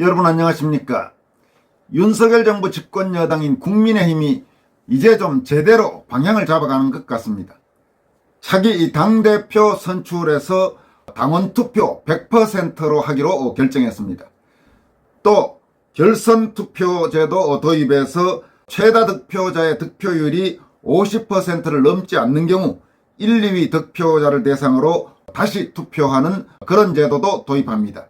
여러분 안녕하십니까? 윤석열 정부 집권 여당인 국민의힘이 이제 좀 제대로 방향을 잡아가는 것 같습니다. 차기 이 당대표 선출에서 당원 투표 100%로 하기로 결정했습니다. 또 결선 투표제도 도입해서 최다 득표자의 득표율이 50%를 넘지 않는 경우 1, 2위 득표자를 대상으로 다시 투표하는 그런 제도도 도입합니다.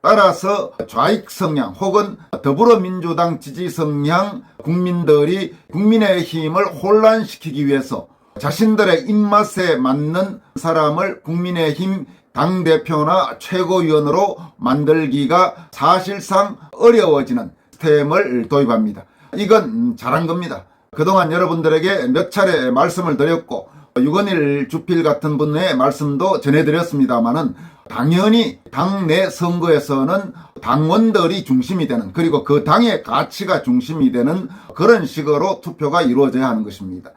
따라서 좌익 성향 혹은 더불어민주당 지지 성향 국민들이 국민의 힘을 혼란시키기 위해서 자신들의 입맛에 맞는 사람을 국민의 힘 당대표나 최고위원으로 만들기가 사실상 어려워지는 시스템을 도입합니다. 이건 잘한 겁니다. 그동안 여러분들에게 몇 차례 말씀을 드렸고 유건일 주필 같은 분의 말씀도 전해드렸습니다마는 당연히 당내 선거에서는 당원들이 중심이 되는 그리고 그 당의 가치가 중심이 되는 그런 식으로 투표가 이루어져야 하는 것입니다.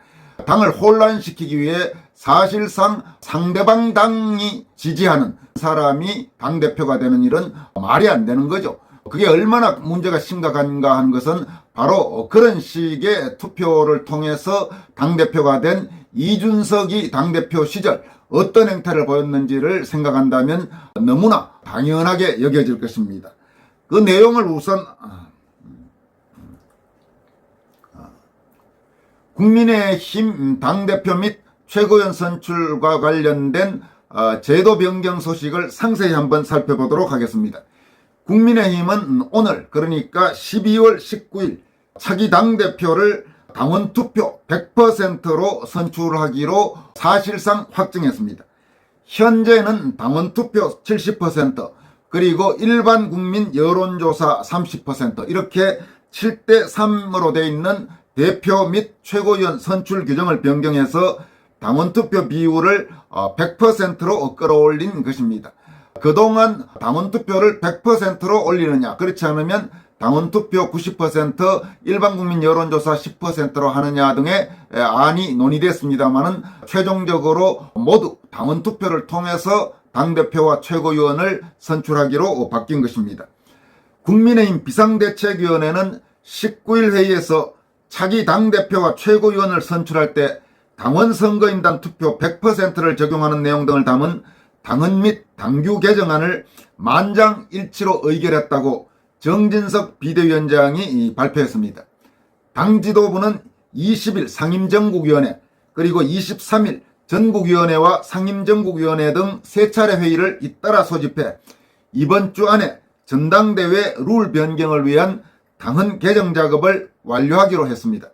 당을 혼란시키기 위해 사실상 상대방 당이 지지하는 사람이 당대표가 되는 일은 말이 안 되는 거죠. 그게 얼마나 문제가 심각한가 하는 것은 바로 그런 식의 투표를 통해서 당대표가 된 이준석이 당대표 시절 어떤 행태를 보였는지를 생각한다면 너무나 당연하게 여겨질 것입니다. 그 내용을 우선 국민의힘 당대표 및 최고위원 선출과 관련된 어, 제도 변경 소식을 상세히 한번 살펴보도록 하겠습니다. 국민의힘은 오늘 그러니까 12월 19일 차기 당대표를 당원 투표 100%로 선출하기로 사실상 확정했습니다. 현재는 당원 투표 70% 그리고 일반 국민 여론조사 30% 이렇게 7대 3으로 돼 있는 대표 및 최고위원 선출 규정을 변경해서 당원 투표 비율을 100%로 끌어올린 것입니다. 그동안 당원 투표를 100%로 올리느냐 그렇지 않으면 당원 투표 90% 일반 국민 여론조사 10%로 하느냐 등의 안이 논의됐습니다만은 최종적으로 모두 당원 투표를 통해서 당대표와 최고위원을 선출하기로 바뀐 것입니다. 국민의힘 비상대책위원회는 19일 회의에서 차기 당대표와 최고위원을 선출할 때 당원 선거인단 투표 100%를 적용하는 내용 등을 담은 당헌 및 당규 개정안을 만장일치로 의결했다고 정진석 비대위원장이 발표했습니다. 당 지도부는 20일 상임정국위원회 그리고 23일 전국위원회와 상임정국위원회 등 세 차례 회의를 잇따라 소집해 이번 주 안에 전당대회 룰 변경을 위한 당헌 개정 작업을 완료하기로 했습니다.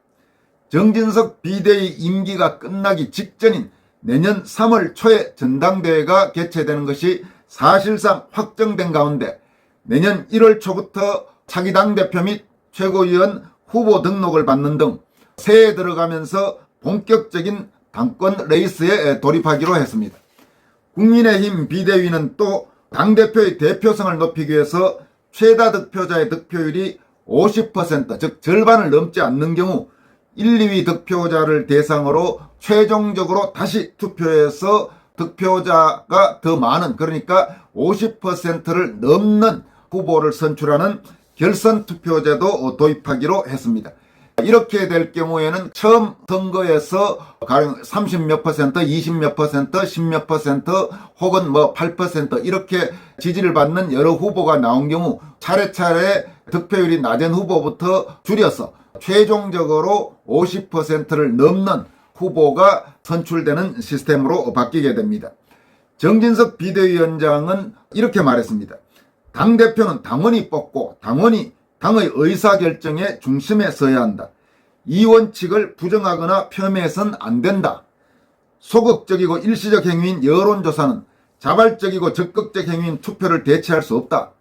정진석 비대위 임기가 끝나기 직전인 내년 3월 초에 전당대회가 개최되는 것이 사실상 확정된 가운데 내년 1월 초부터 차기 당대표 및 최고위원 후보 등록을 받는 등 새해 들어가면서 본격적인 당권 레이스에 돌입하기로 했습니다. 국민의힘 비대위는 또 당대표의 대표성을 높이기 위해서 최다 득표자의 득표율이 50%, 즉 절반을 넘지 않는 경우 1, 2위 득표자를 대상으로 최종적으로 다시 투표해서 득표자가 더 많은 그러니까 50%를 넘는 후보를 선출하는 결선 투표제도 도입하기로 했습니다. 이렇게 될 경우에는 처음 선거에서 가령 30몇 퍼센트, 20몇 퍼센트, 10몇 퍼센트 혹은 뭐 8% 이렇게 지지를 받는 여러 후보가 나온 경우 차례차례 득표율이 낮은 후보부터 줄여서 최종적으로 50%를 넘는 후보가 선출되는 시스템으로 바뀌게 됩니다. 정진석 비대위원장은 이렇게 말했습니다. 당대표는 당원이 뽑고 당원이 당의 의사결정의 중심에 서야 한다. 이 원칙을 부정하거나 폄훼해선 안 된다. 소극적이고 일시적 행위인 여론조사는 자발적이고 적극적 행위인 투표를 대체할 수 없다.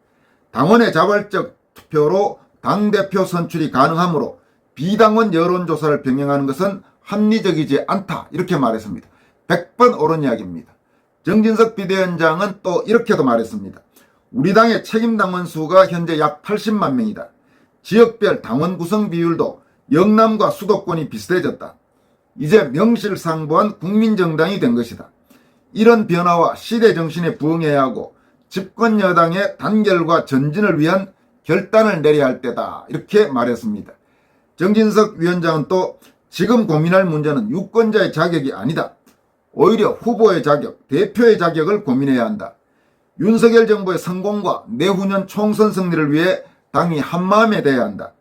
당원의 자발적 투표로 당대표 선출이 가능하므로 비당원 여론조사를 병행하는 것은 합리적이지 않다. 이렇게 말했습니다. 100번 옳은 이야기입니다. 정진석 비대위원장은 또 이렇게도 말했습니다. 우리 당의 책임 당원 수가 현재 약 80만 명이다. 지역별 당원 구성 비율도 영남과 수도권이 비슷해졌다. 이제 명실상부한 국민정당이 된 것이다. 이런 변화와 시대 정신에 부응해야 하고 집권 여당의 단결과 전진을 위한 결단을 내려야 할 때다. 이렇게 말했습니다. 정진석 위원장은 또 지금 고민할 문제는 유권자의 자격이 아니다. 오히려 후보의 자격, 대표의 자격을 고민해야 한다. 윤석열 정부의 성공과 내후년 총선 승리를 위해 당이 한마음에 돼야 한다.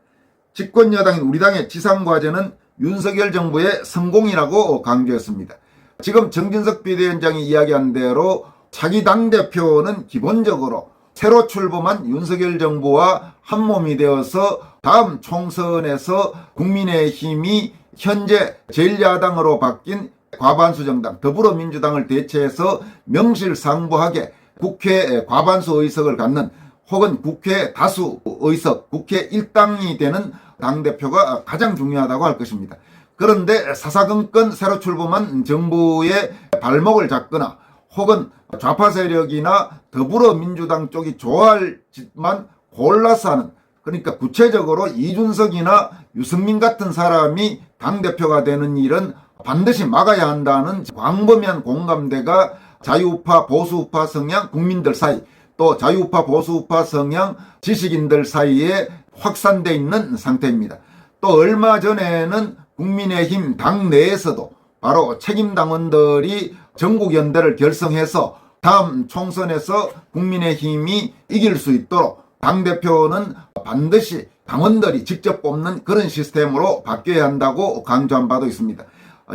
집권 여당인 우리 당의 지상과제는 윤석열 정부의 성공이라고 강조했습니다. 지금 정진석 비대위원장이 이야기한 대로 차기 당대표는 기본적으로 새로 출범한 윤석열 정부와 한몸이 되어서 다음 총선에서 국민의힘이 현재 제1야당으로 바뀐 과반수 정당 더불어민주당을 대체해서 명실상부하게 국회 과반수 의석을 갖는 혹은 국회 다수 의석, 국회 일당이 되는 당대표가 가장 중요하다고 할 것입니다. 그런데 사사건건 새로 출범한 정부의 발목을 잡거나 혹은 좌파 세력이나 더불어민주당 쪽이 좋아할 짓만 골라서 하는 그러니까 구체적으로 이준석이나 유승민 같은 사람이 당대표가 되는 일은 반드시 막아야 한다는 광범위한 공감대가 자유우파 보수우파 성향 국민들 사이 또 자유우파 보수우파 성향 지식인들 사이에 확산돼 있는 상태입니다. 또 얼마 전에는 국민의힘 당 내에서도 바로 책임당원들이 전국연대를 결성해서 다음 총선에서 국민의힘이 이길 수 있도록 당대표는 반드시 당원들이 직접 뽑는 그런 시스템으로 바뀌어야 한다고 강조한 바도 있습니다.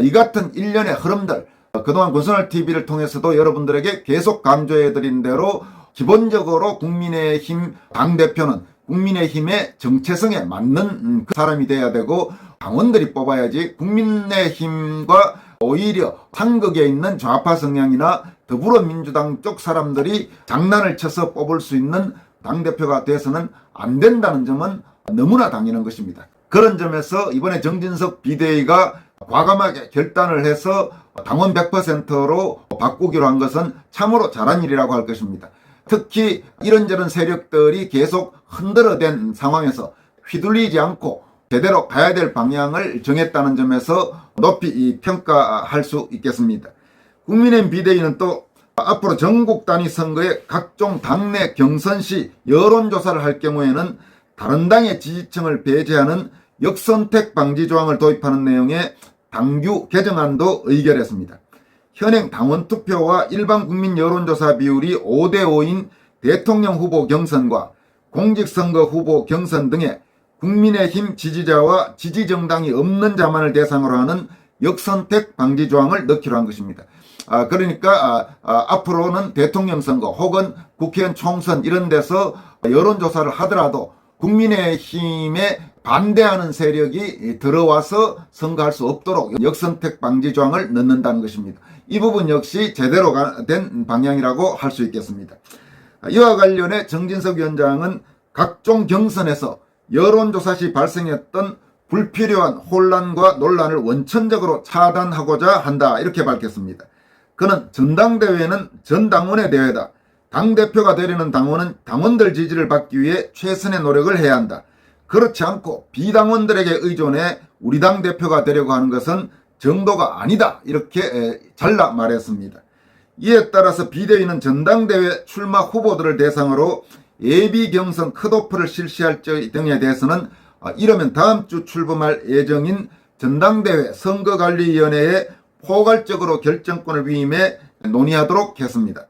이 같은 일련의 흐름들, 그동안 군선을 TV를 통해서도 여러분들에게 계속 강조해드린 대로 기본적으로 국민의힘 당대표는 국민의힘의 정체성에 맞는 그 사람이 돼야 되고 당원들이 뽑아야지 국민의힘과 오히려 상극에 있는 좌파 성향이나 더불어민주당 쪽 사람들이 장난을 쳐서 뽑을 수 있는 당대표가 돼서는 안 된다는 점은 너무나 당연한 것입니다. 그런 점에서 이번에 정진석 비대위가 과감하게 결단을 해서 당원 100%로 바꾸기로 한 것은 참으로 잘한 일이라고 할 것입니다. 특히 이런저런 세력들이 계속 흔들어댄 상황에서 휘둘리지 않고 제대로 가야 될 방향을 정했다는 점에서 높이 평가할 수 있겠습니다. 국민의힘 비대위는 또 앞으로 전국 단위 선거에 각종 당내 경선 시 여론조사를 할 경우에는 다른 당의 지지층을 배제하는 역선택 방지 조항을 도입하는 내용의 당규 개정안도 의결했습니다. 현행 당원 투표와 일반 국민 여론조사 비율이 5대 5인 대통령 후보 경선과 공직선거 후보 경선 등의 국민의힘 지지자와 지지정당이 없는 자만을 대상으로 하는 역선택 방지 조항을 넣기로 한 것입니다. 아, 그러니까 아, 아, 앞으로는 대통령 선거 혹은 국회의원 총선 이런 데서 여론조사를 하더라도 국민의힘에 반대하는 세력이 들어와서 선거할 수 없도록 역선택 방지 조항을 넣는다는 것입니다. 이 부분 역시 제대로 된 방향이라고 할 수 있겠습니다. 이와 관련해 정진석 위원장은 각종 경선에서 여론조사 시 발생했던 불필요한 혼란과 논란을 원천적으로 차단하고자 한다 이렇게 밝혔습니다. 그는 전당대회는 전당원의 대회다. 당대표가 되려는 당원은 당원들 지지를 받기 위해 최선의 노력을 해야 한다. 그렇지 않고 비당원들에게 의존해 우리 당 대표가 되려고 하는 것은 정도가 아니다. 이렇게 잘라 말했습니다. 이에 따라서 비대위는 전당대회 출마 후보들을 대상으로 예비 경선 컷오프를 실시할 등에 대해서는 아, 이러면 다음 주 출범할 예정인 전당대회 선거관리위원회에 포괄적으로 결정권을 위임해 논의하도록 했습니다.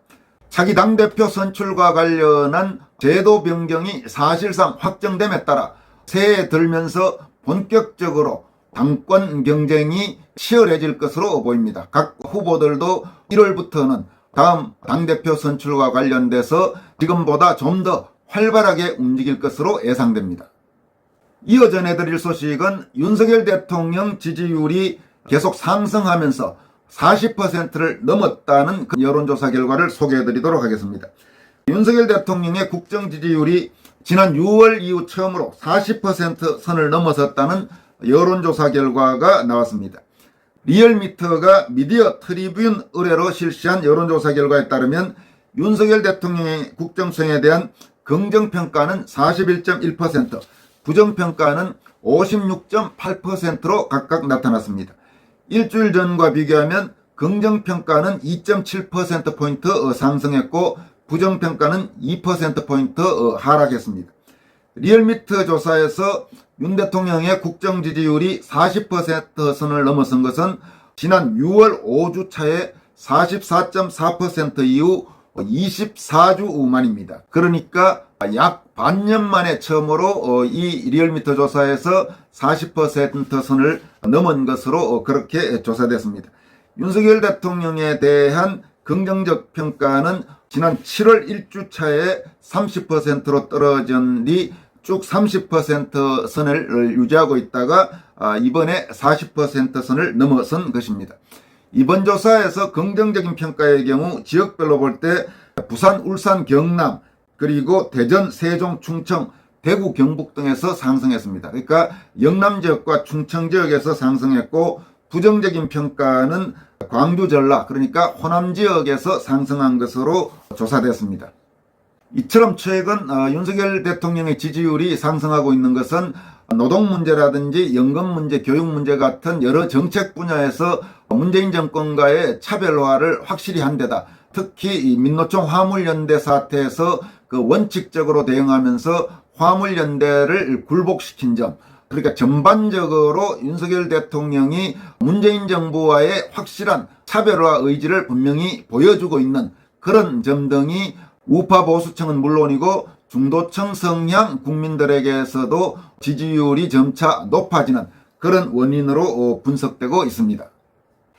차기 당대표 선출과 관련한 제도 변경이 사실상 확정됨에 따라 새해 들면서 본격적으로 당권 경쟁이 치열해질 것으로 보입니다. 각 후보들도 1월부터는 다음 당대표 선출과 관련돼서 지금보다 좀 더 활발하게 움직일 것으로 예상됩니다. 이어 전해드릴 소식은 윤석열 대통령 지지율이 계속 상승하면서 40%를 넘었다는 그 여론조사 결과를 소개해드리도록 하겠습니다. 윤석열 대통령의 국정 지지율이 지난 6월 이후 처음으로 40% 선을 넘어섰다는 여론조사 결과가 나왔습니다. 리얼미터가 미디어 트리뷴 의뢰로 실시한 여론조사 결과에 따르면 윤석열 대통령의 국정수행에 대한 긍정평가는 41.1%, 부정평가는 56.8%로 각각 나타났습니다. 일주일 전과 비교하면 긍정평가는 2.7%포인트 상승했고 부정평가는 2%포인트 하락했습니다. 리얼미터 조사에서 윤 대통령의 국정 지지율이 40% 선을 넘어선 것은 지난 6월 5주 차에 44.4% 이후 24주 만입니다. 그러니까 약 반년 만에 처음으로 어, 이 리얼미터 조사에서 40% 선을 넘은 것으로 어, 그렇게 조사됐습니다. 윤석열 대통령에 대한 긍정적 평가는 지난 7월 1주차에 30%로 떨어진 뒤 쭉 30% 선을 유지하고 있다가 아, 이번에 40% 선을 넘어선 것입니다. 이번 조사에서 긍정적인 평가의 경우 지역별로 볼 때 부산, 울산, 경남 그리고 대전, 세종, 충청, 대구, 경북 등에서 상승했습니다. 그러니까 영남 지역과 충청 지역에서 상승했고 부정적인 평가는 광주, 전라 그러니까 호남 지역에서 상승한 것으로 조사됐습니다. 이처럼 최근 어, 윤석열 대통령의 지지율이 상승하고 있는 것은 노동 문제라든지 연금 문제, 교육 문제 같은 여러 정책 분야에서 문재인 정권과의 차별화를 확실히 한 데다. 특히 이 민노총 화물연대 사태에서 그 원칙적으로 대응하면서 화물연대를 굴복시킨 점. 그러니까 전반적으로 윤석열 대통령이 문재인 정부와의 확실한 차별화 의지를 분명히 보여주고 있는 그런 점 등이 우파 보수층은 물론이고 중도층 성향 국민들에게서도 지지율이 점차 높아지는 그런 원인으로 어, 분석되고 있습니다.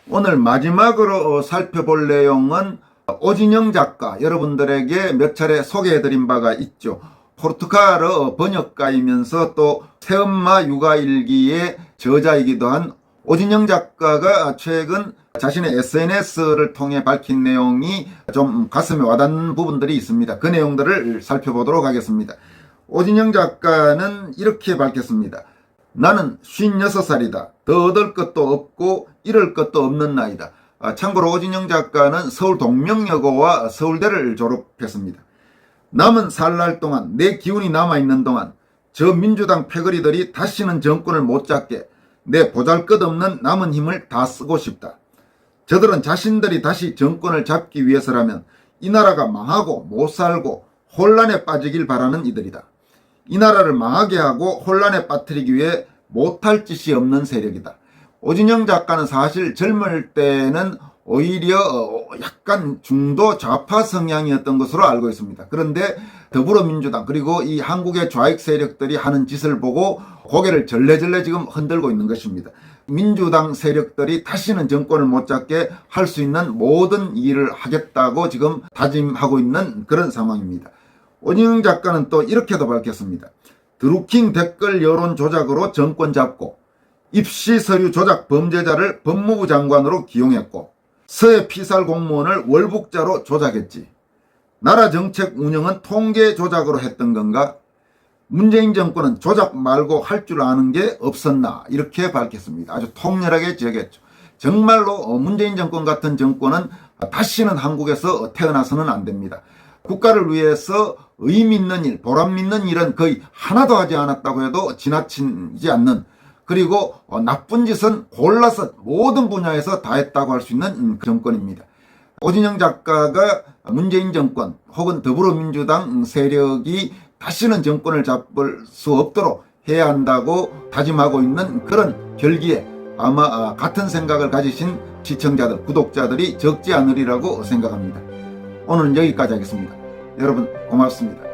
오늘 마지막으로 어, 살펴볼 내용은 오진영 작가 여러분들에게 몇 차례 소개해드린 바가 있죠. 포르투갈어 번역가이면서 또 새엄마 육아일기의 저자이기도 한 오진영 작가가 최근 자신의 SNS를 통해 밝힌 내용이 좀 가슴에 와닿는 부분들이 있습니다. 그 내용들을 살펴보도록 하겠습니다. 오진영 작가는 이렇게 밝혔습니다. 나는 56살이다. 더 얻을 것도 없고 잃을 것도 없는 나이다. 아, 참고로 오진영 작가는 서울 동명여고와 서울대를 졸업했습니다. 남은 살 날 동안 내 기운이 남아있는 동안 저 민주당 패거리들이 다시는 정권을 못 잡게 내 보잘것없는 남은 힘을 다 쓰고 싶다. 저들은 자신들이 다시 정권을 잡기 위해서라면 이 나라가 망하고 못 살고 혼란에 빠지길 바라는 이들이다. 이 나라를 망하게 하고 혼란에 빠뜨리기 위해 못할 짓이 없는 세력이다. 오진영 작가는 사실 젊을 때는 오히려 어, 약간 중도 좌파 성향이었던 것으로 알고 있습니다. 그런데 더불어민주당 그리고 이 한국의 좌익 세력들이 하는 짓을 보고 고개를 절레절레 지금 흔들고 있는 것입니다. 민주당 세력들이 다시는 정권을 못 잡게 할 수 있는 모든 일을 하겠다고 지금 다짐하고 있는 그런 상황입니다. 오진영 작가는 또 이렇게도 밝혔습니다. 드루킹 댓글 여론 조작으로 정권 잡고 입시 서류 조작 범죄자를 법무부 장관으로 기용했고 서해 피살 공무원을 월북자로 조작했지. 나라 정책 운영은 통계 조작으로 했던 건가? 문재인 정권은 조작 말고 할 줄 아는 게 없었나? 이렇게 밝혔습니다. 아주 통렬하게 지적했죠. 정말로 어, 문재인 정권 같은 정권은 다시는 한국에서 태어나서는 안 됩니다. 국가를 위해서 의미 있는 일, 보람 있는 일은 거의 하나도 하지 않았다고 해도 지나치지 않는 그리고 어, 나쁜 짓은 골라서 모든 분야에서 다 했다고 할 수 있는 음, 그 정권입니다. 오진영 작가가 문재인 정권 혹은 더불어민주당 세력이 다시는 정권을 잡을 수 없도록 해야 한다고 다짐하고 있는 그런 결기에 아마 아, 같은 생각을 가지신 시청자들, 구독자들이 적지 않으리라고 생각합니다. 오늘은 여기까지 하겠습니다. 여러분 고맙습니다.